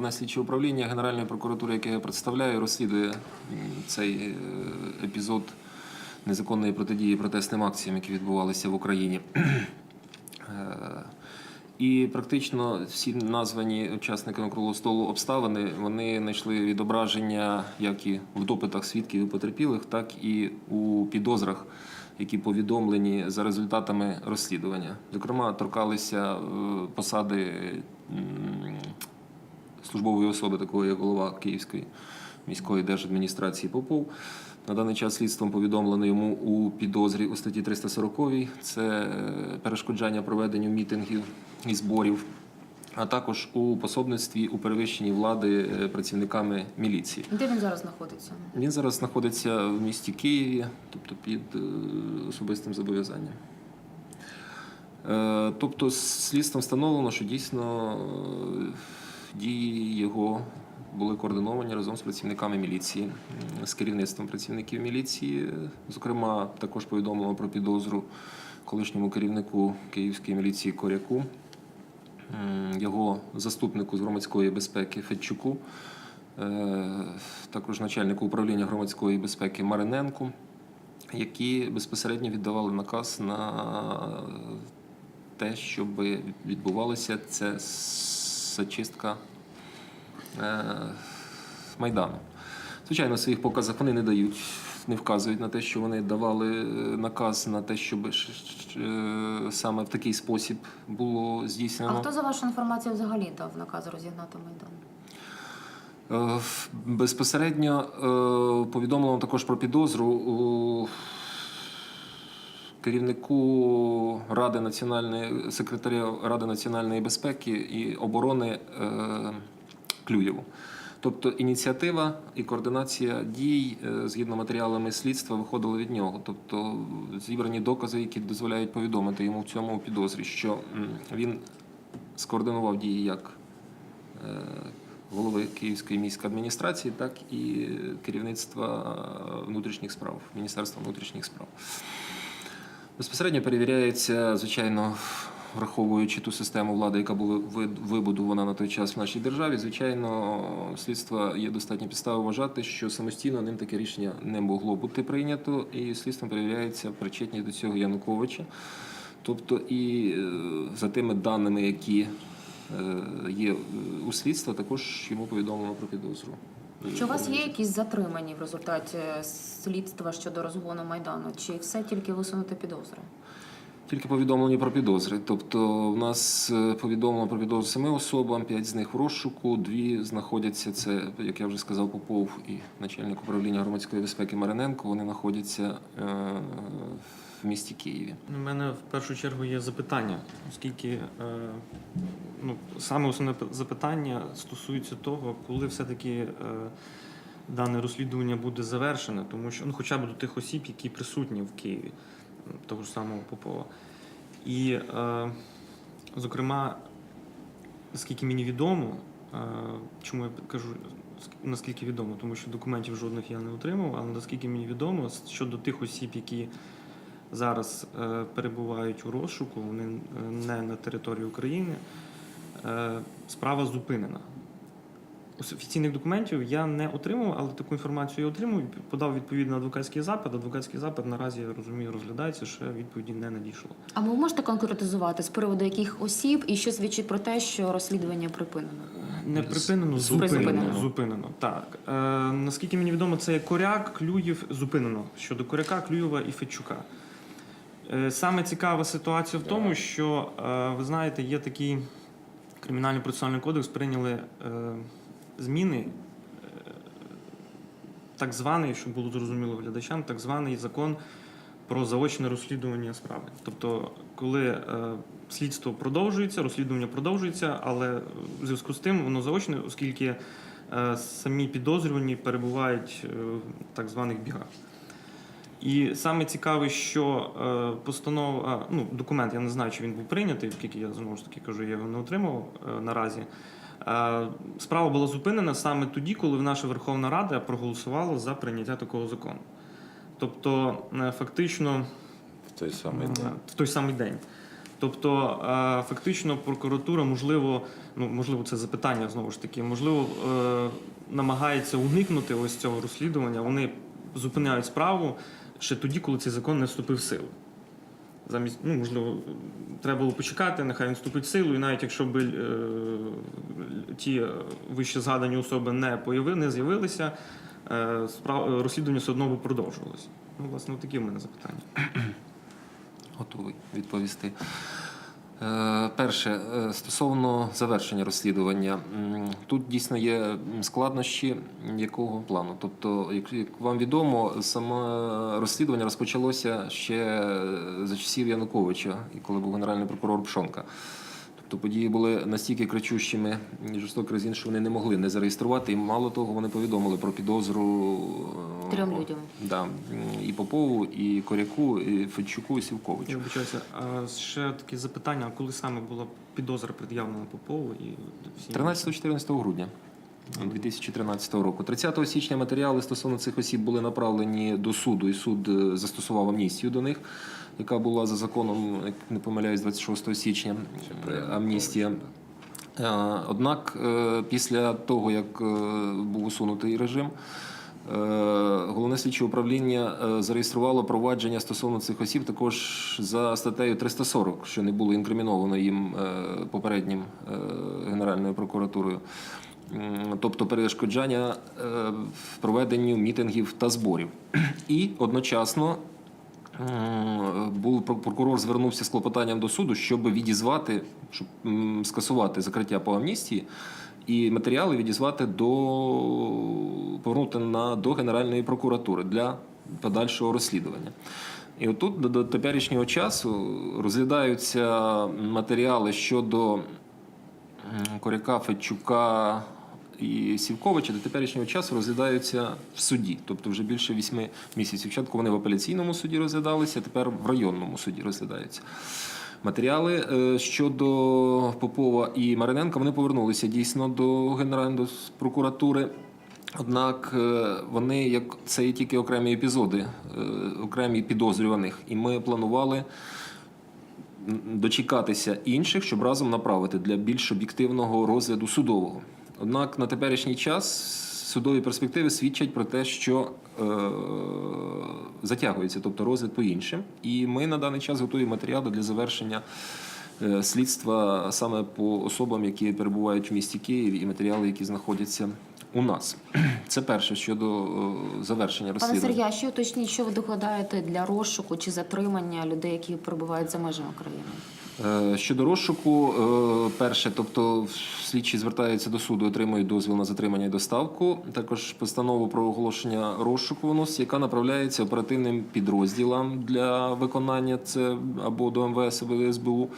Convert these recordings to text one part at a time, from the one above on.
На управління Генеральної прокуратури, яке я представляю, розслідує цей е, епізод незаконної протидії протестним акціям, які відбувалися в Україні. Е, І практично всі названі учасниками круглого столу обставини вони знайшли відображення як і в допитах свідків і потерпілих, так і у підозрах, які повідомлені за результатами розслідування. Зокрема, торкалися е, посади службової особи, такої як голова Київської міської держадміністрації Попов. На даний час слідством повідомлено йому у підозрі у статті 340 це е, перешкоджання проведенню мітингів і зборів, а також у пособництві у перевищенні влади е, працівниками міліції. Де він зараз знаходиться? Він зараз знаходиться в місті Києві, тобто під е, особистим зобов'язанням. Тобто, слідством встановлено, що дійсно дії його були координовані разом з працівниками міліції, з керівництвом працівників міліції. Зокрема, також повідомлено про підозру колишньому керівнику Київської міліції Коряку, його заступнику з громадської безпеки Федчуку, е, також начальнику управління громадської безпеки Мариненку, які безпосередньо віддавали наказ на те, щоб відбувалася ця зачистка е, Майдану. Звичайно, в своїх показах вони не дають, не вказують на те, що вони давали е, наказ на те, щоб е, саме в такий спосіб було здійснено. А хто за вашу інформацію взагалі дав наказ розігнати майдан? Безпосередньо повідомлено також про підозру у керівнику Ради національної секретаря Ради національної безпеки і оборони е, Клюєву. Тобто ініціатива і координація дій е, згідно матеріалами слідства виходили від нього. Тобто зібрані докази, які дозволяють повідомити йому в цьому підозрі, що він скоординував дії як е, голови Київської міської адміністрації, так і керівництва внутрішніх справ, Міністерства внутрішніх справ. Безпосередньо перевіряється, звичайно, враховуючи ту систему влади, яка була ви- вибудована на той час в нашій державі, звичайно, слідства є достатньо підстави вважати, що самостійно ним таке рішення не могло бути прийнято, і слідством перевіряється причетність до цього Януковича. Тобто, і е, за тими даними, які е, є е, у слідства, також йому повідомлено про підозру. Чи у вас є якісь затримані в результаті слідства щодо розгону майдану? Чи все тільки висунути підозри? Тільки повідомлені про підозри. Тобто, в нас е, повідомлено про підозру семи особам, п'ять з них в розшуку, дві знаходяться. Це, як я вже сказав, Попов і начальник управління громадської безпеки Мариненко. Вони знаходяться е, в місті Києві. У мене в першу чергу є запитання, оскільки е, ну, саме основне запитання стосується того, коли все-таки е, дане розслідування буде завершене, тому що ну, хоча б до тих осіб, які присутні в Києві, того ж самого Попова. І, е, зокрема, наскільки мені відомо, е, чому я кажу, наскільки відомо, тому що документів жодних я не отримав, але наскільки мені відомо, щодо тих осіб, які зараз е, перебувають у розшуку, вони е, не на території України. Е, справа зупинена. Офіційних документів я не отримав, але таку інформацію я отримав. Подав відповідний адвокатський запит. Адвокатський запит наразі я розумію, розглядається, ще відповіді не надійшло. А ви можете конкретизувати з приводу яких осіб і що свідчить про те, що розслідування припинено? Не припинено, Призупинено. зупинено. Зупинено. Так. Е, наскільки мені відомо, це Коряк, Клюєв, зупинено щодо Коряка, Клюєва і Федчука. Е, саме цікава ситуація в тому, що е, ви знаєте, є такий кримінальний процесуальний кодекс, прийняли е, зміни. е, Так званий, щоб було зрозуміло глядачам, так званий закон про заочне розслідування справи. Тобто, коли е, слідство продовжується, розслідування продовжується, але в зв'язку з тим воно заочне, оскільки самі підозрювані перебувають в так званих бігах. І саме цікаве, що е, постанова, ну, документ, я не знаю, чи він був прийнятий, оскільки я знову ж таки кажу, я його не отримав е, наразі. Е, справа була зупинена саме тоді, коли наша Верховна Рада проголосувала за прийняття такого закону. Тобто, е, фактично, в той самий Е, день. в той самий день. Тобто, е, фактично, прокуратура, можливо, ну можливо, це запитання знову ж таки, можливо, е, намагається уникнути ось цього розслідування. Вони зупиняють справу ще тоді, коли цей закон не вступив в силу. Замість, ну, можливо, треба було почекати, нехай він вступить в силу, і навіть якщо б е, ті вище згадані особи не появи, не з'явилися, е, справ, розслідування все одно би продовжувалося. Ну, власне, такі в мене запитання. Готовий відповісти. Е, Перше, е, стосовно завершення розслідування, тут дійсно є складнощі якого плану. Тобто, як, вам відомо, саме розслідування розпочалося ще за часів Януковича, і коли був генеральний прокурор Пшонка. Тобто події були настільки кричущими і жорстоко разін, що вони не могли не зареєструвати. І мало того, вони повідомили про підозру трьом Трьом людям. Да, і Попову, і Коряку, і Федчуку, і Сівковичу. Я вибачаюся, а ще таке запитання: коли саме була підозра пред'явлена Попову і всі 13-14 грудня 2013 року. 30 січня матеріали стосовно цих осіб були направлені до суду, і суд е, застосував амністію до них, яка була за законом, як не помиляюсь, 26 січня е, амністія. Е, Однак, після того, як був усунутий режим, головне слідче управління зареєструвало провадження стосовно цих осіб також за статтею 340, що не було інкриміновано їм попереднім Генеральною прокуратурою. Тобто перешкоджання е, в проведенню мітингів та зборів. І одночасно був прокурор звернувся з клопотанням до суду, щоб відізвати, щоб скасувати закриття по амністії і матеріали відізвати до повернути на до Генеральної прокуратури для подальшого розслідування. І отут до теперішнього часу розглядаються матеріали щодо Коряка, Федчука і Сівковича до теперішнього часу розглядаються в суді, тобто вже більше вісьми місяців. Спочатку вони в апеляційному суді розглядалися, тепер в районному суді розглядаються. Матеріали е, щодо Попова і Мариненка вони повернулися дійсно до Генеральної прокуратури. Однак е, вони як це є тільки окремі епізоди, е, окремі підозрюваних, і ми планували дочекатися інших, щоб разом направити для більш об'єктивного розгляду судового. Однак на теперішній час судові перспективи свідчать про те, що е, затягується, тобто розгляд по іншим. І ми на даний час готуємо матеріали для завершення е, слідства саме по особам, які перебувають в місті Києві, і матеріали, які знаходяться у нас. Це перше щодо е, завершення Пане. Сергія, ще уточніть, що ви докладаєте для розшуку чи затримання людей, які перебувають за межами країни? Е, Щодо розшуку, е, перше, тобто слідчі звертаються до суду, отримують дозвіл на затримання і доставку. Також постанову про оголошення розшуку виносить, яка направляється оперативним підрозділам для виконання. Це або до МВС, або СБУ.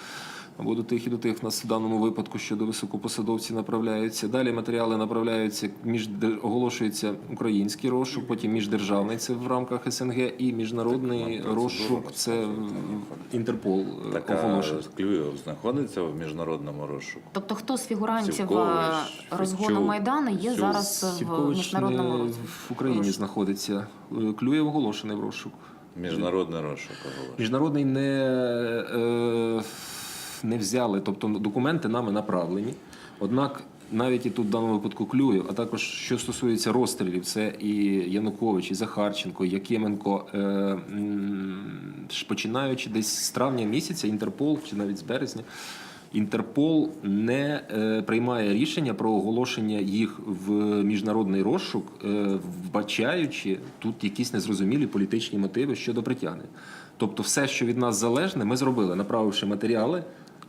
Або до тих і до тих в нас в даному випадку щодо високопосадовців направляються. Далі матеріали направляються між оголошується український розшук, потім міждержавний це в рамках СНГ, і міжнародний розшук це Інтерпол е, Така оголошує. Клюєв знаходиться в міжнародному розшуку. Тобто, хто з фігурантів Сівкович, розгону Федчук, Майдану є Сюз, зараз в міжнародному не розшуку? в Україні знаходиться. Е, Клюєв оголошений в розшук. Міжнародний розшук оголошує. Міжнародний не, е, не взяли, тобто документи нами направлені. Однак навіть і тут в даному випадку Клюєв, а також що стосується розстрілів, це і Янукович, і Захарченко, і Якименко. Е, починаючи десь з травня місяця, Інтерпол, чи навіть з березня, Інтерпол не е, приймає рішення про оголошення їх в міжнародний розшук, е, вбачаючи тут якісь незрозумілі політичні мотиви щодо притягнення. Тобто, все, що від нас залежне, ми зробили, направивши матеріали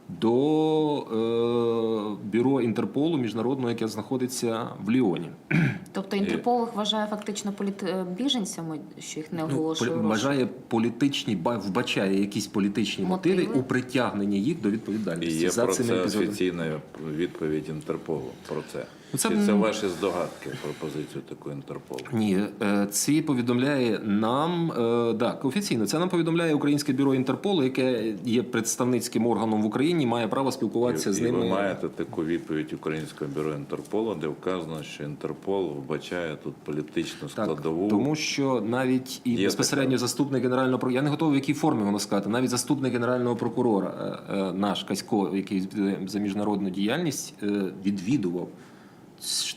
до е, бюро Інтерполу міжнародного, яке знаходиться в Ліоні. Тобто Інтерпол їх вважає фактично політ... е, біженцями, що їх не оголошує. Ну, вважає політичні, ба- вбачає якісь політичні мотиви, Мотиви. у притягненні їх до І відповідальності є за про цими це епізодами. офіційна відповідь Інтерполу про це. Це, Чи це ваші здогадки про позицію таку Інтерполу? Ні, е, ці повідомляє нам е, так, офіційно. Це нам повідомляє Українське бюро Інтерполу, яке є представницьким органом в Україні, має право спілкуватися і, з і ними. ви маєте таку відповідь Українського бюро Інтерполу, де вказано, що Інтерпол вбачає тут політичну Так, складову. тому що навіть і Є безпосередньо така. заступник генерального прокурора, я не готовий в якій формі воно сказати. Навіть заступник генерального прокурора, е, е, наш Касько, який за міжнародну діяльність, е, відвідував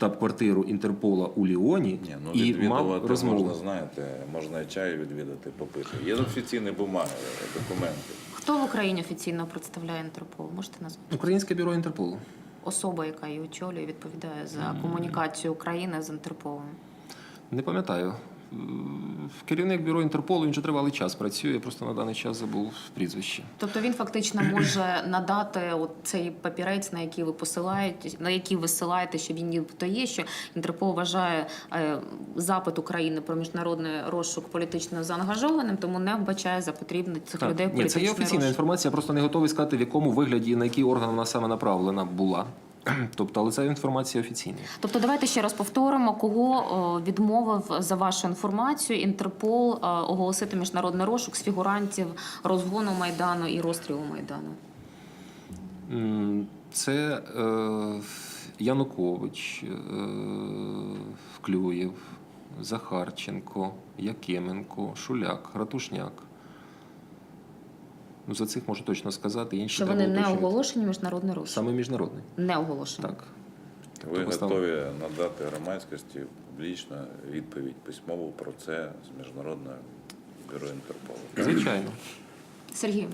штаб-квартиру Інтерпола у Ліоні Ні, ну і відвідувати мав розмову. можна, знаєте, можна і чаю відвідати, попити. Є офіційні бумаги, документи. Хто в Україні офіційно представляє Інтерпол? Можете назвати? Українське бюро Інтерполу. Особа, яка її очолює, відповідає за комунікацію України з Інтерполом. Не пам'ятаю. Керівник бюро Інтерполу він вже тривалий час працює, просто на даний час забув прізвище. Тобто він фактично може надати от цей папірець, на який ви посилаєте, на який ви силаєте, що він нібито є, що Інтерпол вважає е, запит України про міжнародний розшук політично заангажованим, тому не вбачає за потрібне цих людей в Ні, це є офіційна розшук. інформація, я просто не готовий сказати, в якому вигляді на який орган вона саме направлена була. Тобто, але це інформація офіційна. Тобто, давайте ще раз повторимо, кого відмовив за вашу інформацію Інтерпол е, оголосити міжнародний розшук з фігурантів розгону майдану і розстрілу майдану. Це е, Янукович, е, Клюєв, Захарченко, Якименко, Шуляк, Ратушняк. Ну, за цих можу точно сказати, інші Що вони не оголошені міжнародний розшук? Саме міжнародний. Не оголошені. Так. Ви Тобто став- готові надати громадськості публічно відповідь письмову про це з Міжнародного бюро Інтерполу? Звичайно. Сергій.